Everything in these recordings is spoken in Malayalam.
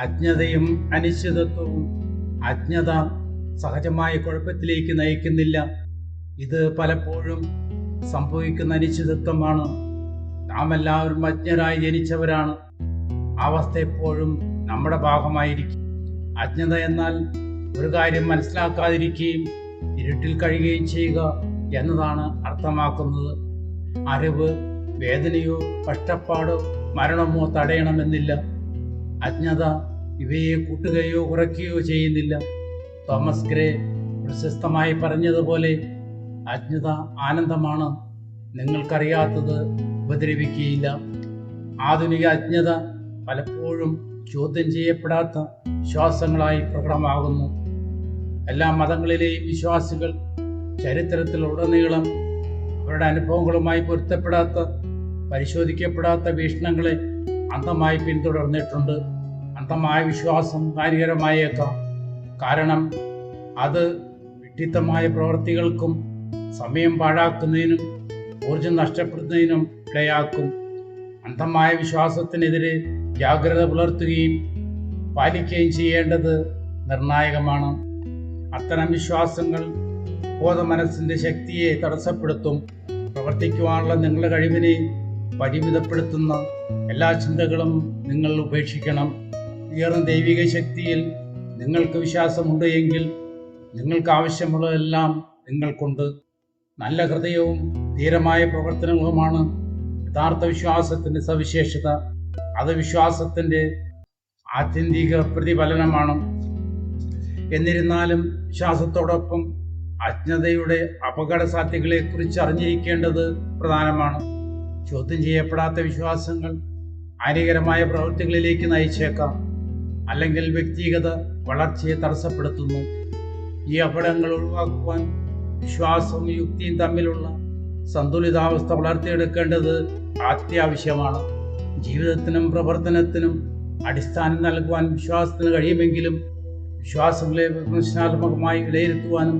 അജ്ഞതയും അനിശ്ചിതത്വവും അജ്ഞത സഹജമായ കുഴപ്പത്തിലേക്ക് നയിക്കുന്നില്ല. ഇത് പലപ്പോഴും സംഭവിക്കുന്ന അനിശ്ചിതത്വമാണ്. നാം എല്ലാവരും അജ്ഞരായി ജനിച്ചവരാണ്. അവസ്ഥ എപ്പോഴും നമ്മുടെ ഭാഗമായിരിക്കും. അജ്ഞത എന്നാൽ ഒരു കാര്യം മനസ്സിലാക്കാതിരിക്കുകയും ഇരുട്ടിൽ കഴിയുകയും ചെയ്യുക എന്നതാണ് അർത്ഥമാക്കുന്നത്. അറിവ് വേദനയോ കഷ്ടപ്പാടോ മരണമോ തടയണമെന്നില്ല. അജ്ഞത ഇവയെ കൂട്ടുകയോ കുറയ്ക്കുകയോ ചെയ്യുന്നില്ല. തോമസ് ഗ്രേ പ്രശസ്തമായി പറഞ്ഞതുപോലെ അജ്ഞത ആനന്ദമാണ് നിങ്ങൾക്കറിയാത്തത് ഉപദ്രവിക്കുകയില്ല. ആധുനിക അജ്ഞത പലപ്പോഴും ചോദ്യം ചെയ്യപ്പെടാത്ത വിശ്വാസങ്ങളായി പ്രകടമാകുന്നു. എല്ലാ മതങ്ങളിലെയും വിശ്വാസികൾ ചരിത്രത്തിൽ ചരിത്രത്തിലുടനീളം അവരുടെ അനുഭവങ്ങളുമായി പൊരുത്തപ്പെടാത്ത പരിശോധിക്കപ്പെടാത്ത വീക്ഷണങ്ങളെ അന്തമായി പിന്തുടർന്നിട്ടുണ്ട്. അന്ധമായ വിശ്വാസം കാര്യകരമായേക്കാം. കാരണം അത് വിഡ്ഢിത്തമായ പ്രവൃത്തികൾക്കും സമയം പാഴാക്കുന്നതിനും ഊർജം നഷ്ടപ്പെടുന്നതിനും ഇടയാക്കും. അന്ധമായ വിശ്വാസത്തിനെതിരെ ജാഗ്രത പുലർത്തുകയും പാലിക്കുകയും ചെയ്യേണ്ടത് നിർണായകമാണ്. അത്തരം വിശ്വാസങ്ങൾ ബോധമനസ്സിന്റെ ശക്തിയെ തടസ്സപ്പെടുത്തും. പ്രവർത്തിക്കുവാനുള്ള നിങ്ങളുടെ കഴിവിനെ പരിമിതപ്പെടുത്തുന്ന എല്ലാ ചിന്തകളും നിങ്ങൾ ഉപേക്ഷിക്കണം. ഉയർന്ന ദൈവിക ശക്തിയിൽ നിങ്ങൾക്ക് വിശ്വാസമുണ്ട് എങ്കിൽ നിങ്ങൾക്ക് ആവശ്യമുള്ളതെല്ലാം നിങ്ങൾക്കുണ്ട് നല്ല ഹൃദയവും ധീരമായ പ്രവർത്തനങ്ങളുമാണ് യഥാർത്ഥ വിശ്വാസത്തിന്റെ സവിശേഷത. അത് വിശ്വാസത്തിന്റെ ആത്യന്തിക പ്രതിഫലനമാണ്. എന്നിരുന്നാലും വിശ്വാസത്തോടൊപ്പം അജ്ഞതയുടെ അപകട സാധ്യതകളെക്കുറിച്ച് അറിഞ്ഞിരിക്കേണ്ടത് പ്രധാനമാണ്. ചോദ്യം ചെയ്യപ്പെടാത്ത വിശ്വാസങ്ങൾ ഹാനികരമായ പ്രവൃത്തികളിലേക്ക് നയിച്ചേക്കാം. അല്ലെങ്കിൽ വ്യക്തിഗത വളർച്ചയെ തടസ്സപ്പെടുത്തുന്നു. ഈ അപകടങ്ങൾ ഒഴിവാക്കുവാൻ വിശ്വാസവും യുക്തിയും തമ്മിലുള്ള സന്തുലിതാവസ്ഥ വളർത്തിയെടുക്കേണ്ടത് അത്യാവശ്യമാണ്. ജീവിതത്തിനും പ്രവർത്തനത്തിനും അടിസ്ഥാനം നൽകുവാൻ വിശ്വാസത്തിന് കഴിയുമെങ്കിലും വിശ്വാസങ്ങളെ വിമർശനാത്മകമായി വിലയിരുത്തുവാനും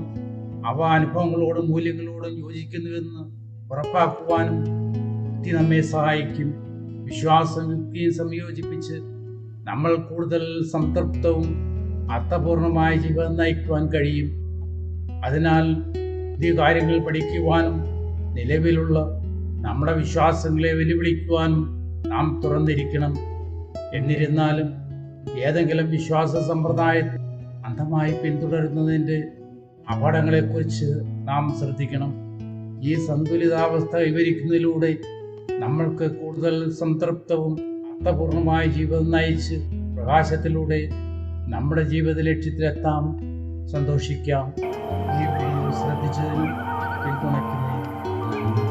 അവ അനുഭവങ്ങളോടും മൂല്യങ്ങളോടും യോജിക്കുന്നുവെന്ന് ഉറപ്പാക്കുവാനും യുക്തി നമ്മെ സഹായിക്കും. വിശ്വാസം യുക്തിയും സംയോജിപ്പിച്ച് നമ്മൾ കൂടുതൽ സംതൃപ്തവും അർത്ഥപൂർണമായ ജീവിതം നയിക്കുവാൻ കഴിയും. അതിനാൽ പുതിയ കാര്യങ്ങൾ പഠിക്കുവാനും നിലവിലുള്ള നമ്മുടെ വിശ്വാസങ്ങളെ വെല്ലുവിളിക്കുവാനും നാം തുറന്നിരിക്കണം. എന്നിരുന്നാലും ഏതെങ്കിലും വിശ്വാസ സമ്പ്രദായത്തെ അന്ധമായി പിന്തുടരുന്നതിന്റെ അപകടങ്ങളെക്കുറിച്ച് നാം ശ്രദ്ധിക്കണം. ഈ സന്തുലിതാവസ്ഥ വിവരിക്കുന്നതിലൂടെ നമ്മൾക്ക് കൂടുതൽ സംതൃപ്തവും അർത്ഥപൂർണമായ ജീവിതം നയിച്ച് പ്രകാശത്തിലൂടെ നമ്മുടെ ജീവിത ലക്ഷ്യത്തിലെത്താം. സന്തോഷിക്കാം. ഈ വീഡിയോ ശ്രദ്ധിച്ചതിനും പിന്തുണയ്ക്കുന്നു.